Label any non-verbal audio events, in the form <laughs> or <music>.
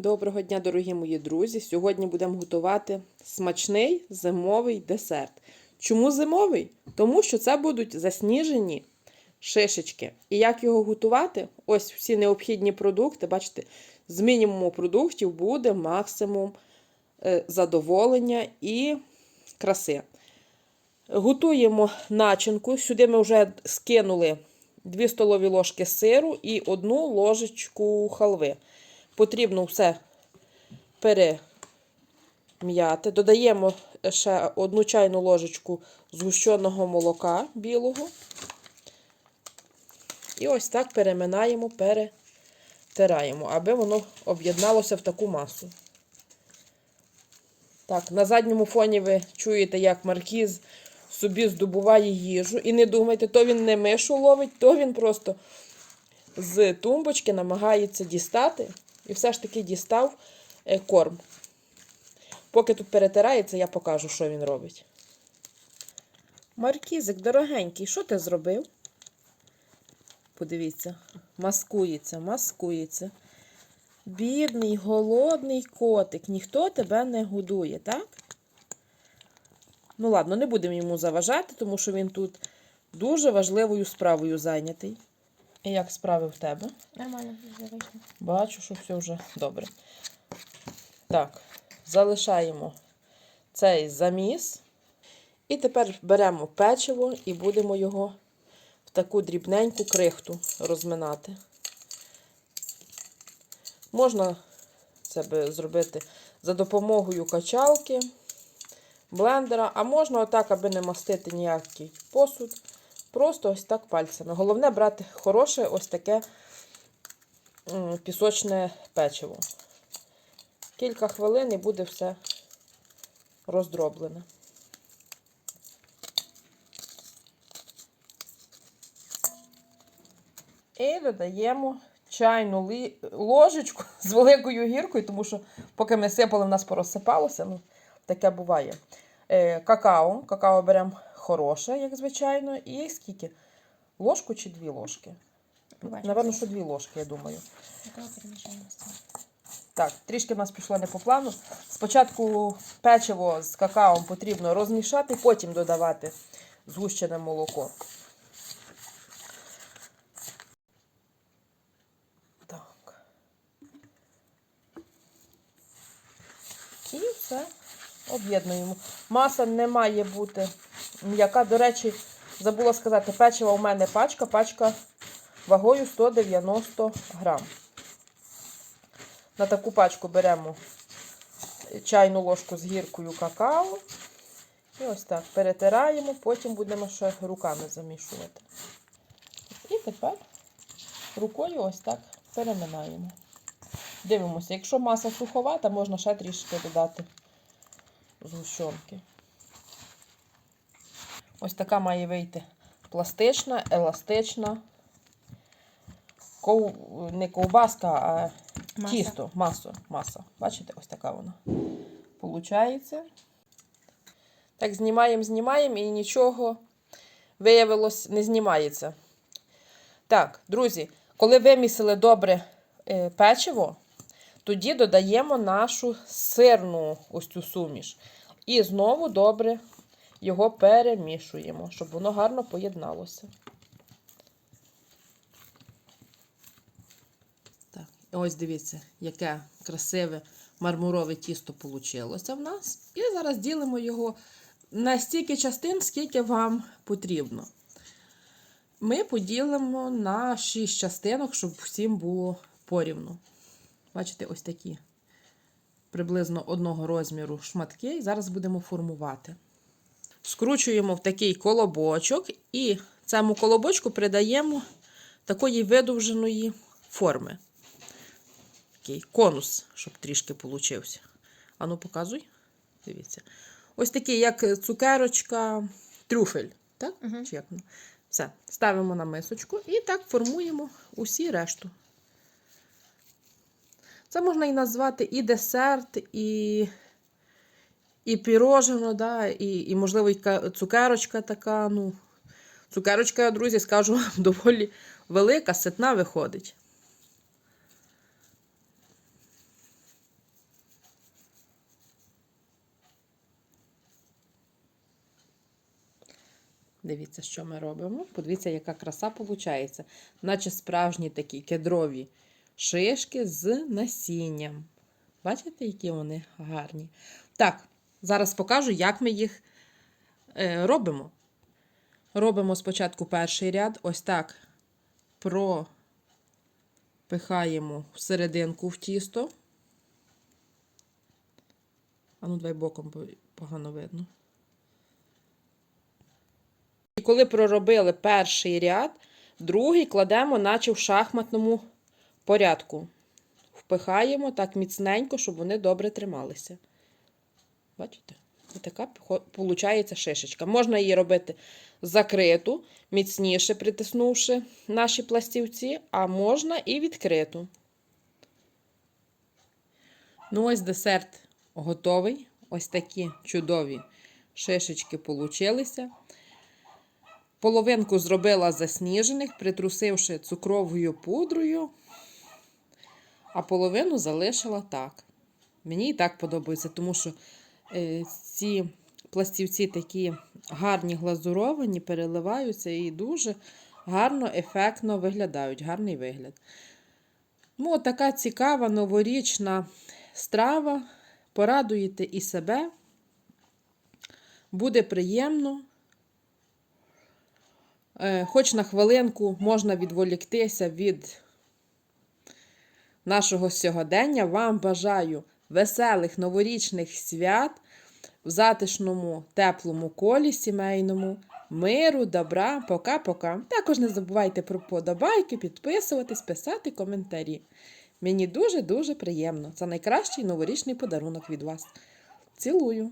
Доброго дня, дорогі мої друзі! Сьогодні будемо готувати смачний зимовий десерт. Чому зимовий? Тому що це будуть засніжені шишечки. І як його готувати? Ось всі необхідні продукти. Бачите, з мінімуму продуктів буде максимум е, задоволення і краси. Готуємо начинку. Сюди ми вже скинули 2 столові ложки сиру і 1 ложечку халви. Потрібно все перем'яти. Додаємо ще одну чайну ложечку згущеного молока білого. І ось так переминаємо, перетираємо, аби воно об'єдналося в таку масу. Так, на задньому фоні ви чуєте, як маркіз собі здобуває їжу. І не думайте, то він не мишу ловить, то він просто з тумбочки намагається дістати. І все ж таки дістав е, корм. Поки тут перетирається, я покажу, що він робить. Маркізик, дорогенький, що ти зробив? Подивіться, маскується, маскується. Бідний, голодний котик, ніхто тебе не годує, так? Ну, ладно, не будемо йому заважати, тому що він тут дуже важливою справою зайнятий. І як справи в тебе? Нормально вже вийшло. Бачу, що все вже добре. Так, залишаємо цей заміс. І тепер беремо печиво і будемо його в таку дрібненьку крихту розминати. Можна це би зробити за допомогою качалки, блендера, а можна отак, аби не мастити ніякий посуд. Просто ось так пальцями. Головне брати хороше ось таке пісочне печиво. Кілька хвилин і буде все роздроблене. І додаємо чайну ложечку <laughs> з великою гіркою, тому що поки ми сипали, в нас порозсипалося. Ну, таке буває. Е, какао. Какао беремо хороше, як звичайно. І скільки? Ложку чи дві ложки? Напевно, що дві ложки, я думаю. Так, трішки в нас пішло не по плану. Спочатку печиво з какао потрібно розмішати, потім додавати згущене молоко. Так. І все об'єднуємо. Маса не має бути м'яка. До речі, забула сказати, печиво у мене пачка, пачка вагою 190 грам. На таку пачку беремо чайну ложку з гіркою какао. І ось так перетираємо, потім будемо ще руками замішувати. І тепер рукою ось так переминаємо. Дивимося, якщо маса суховата, можна ще трішки додати згущенки. Ось така має вийти пластична, еластична. Ков... Не ковбаска, а Маса. Тісто, масо, маса. Бачите, ось така вона. Получається. Так, знімаємо, знімаємо і нічого виявилось, не знімається. Так, друзі, коли вимісили добре е, печиво, тоді додаємо нашу сирну ось цю суміш. І знову добре його перемішуємо, щоб воно гарно поєдналося. Так, ось дивіться, яке красиве мармурове тісто вийшло в нас. І зараз ділимо його на стільки частин, скільки вам потрібно. Ми поділимо на 6 частинок, щоб всім було порівну. Бачите, ось такі приблизно одного розміру шматки. І зараз будемо формувати. Скручуємо в такий колобочок, і цьому колобочку придаємо такої видовженої форми такий конус, щоб трішки получився. Ану, показуй. Дивіться. Ось такий, як цукерочка, трюфель. Так? Мгм. Чи як? Все. Ставимо на мисочку і так формуємо усі решту. Це можна і назвати і десерт, і, і пірожено, да, і, і, можливо, і цукерочка така. ну, Цукерочка, друзі, скажу вам, <laughs> доволі велика, ситна виходить. Дивіться, що ми робимо. Подивіться, яка краса виходить. Наче справжні такі кедрові шишки з насінням. Бачите, які вони гарні? Так, зараз покажу, як ми їх е, робимо. Робимо спочатку перший ряд, ось так пропихаємо всерединку в тісто. А ну, давай боком, погано видно. І коли проробили перший ряд, другий кладемо, наче в шахматному порядку. Впихаємо так міцненько, щоб вони добре трималися. Бачите? Така виходить шишечка. Можна її робити закриту, міцніше притиснувши наші пластівці, а можна і відкриту. Ну, ось десерт готовий. Ось такі чудові шишечки получилися. Половинку зробила засніжених, притрусивши цукровою пудрою, а половину залишила так. Мені і так подобається, тому що ці пластівці такі гарні глазуровані, переливаються і дуже гарно, ефектно виглядають. Гарний вигляд. Ну, така цікава новорічна страва. Порадуєте і себе. Буде приємно. Е, Хоч на хвилинку можна відволіктися від нашого сьогодення. Вам бажаю веселих новорічних свят в затишному, теплому колі сімейному, миру, добра, пока-пока. Також не забувайте про подобайки, підписуватись, писати коментарі. Мені дуже-дуже приємно. Це найкращий новорічний подарунок від вас. Цілую!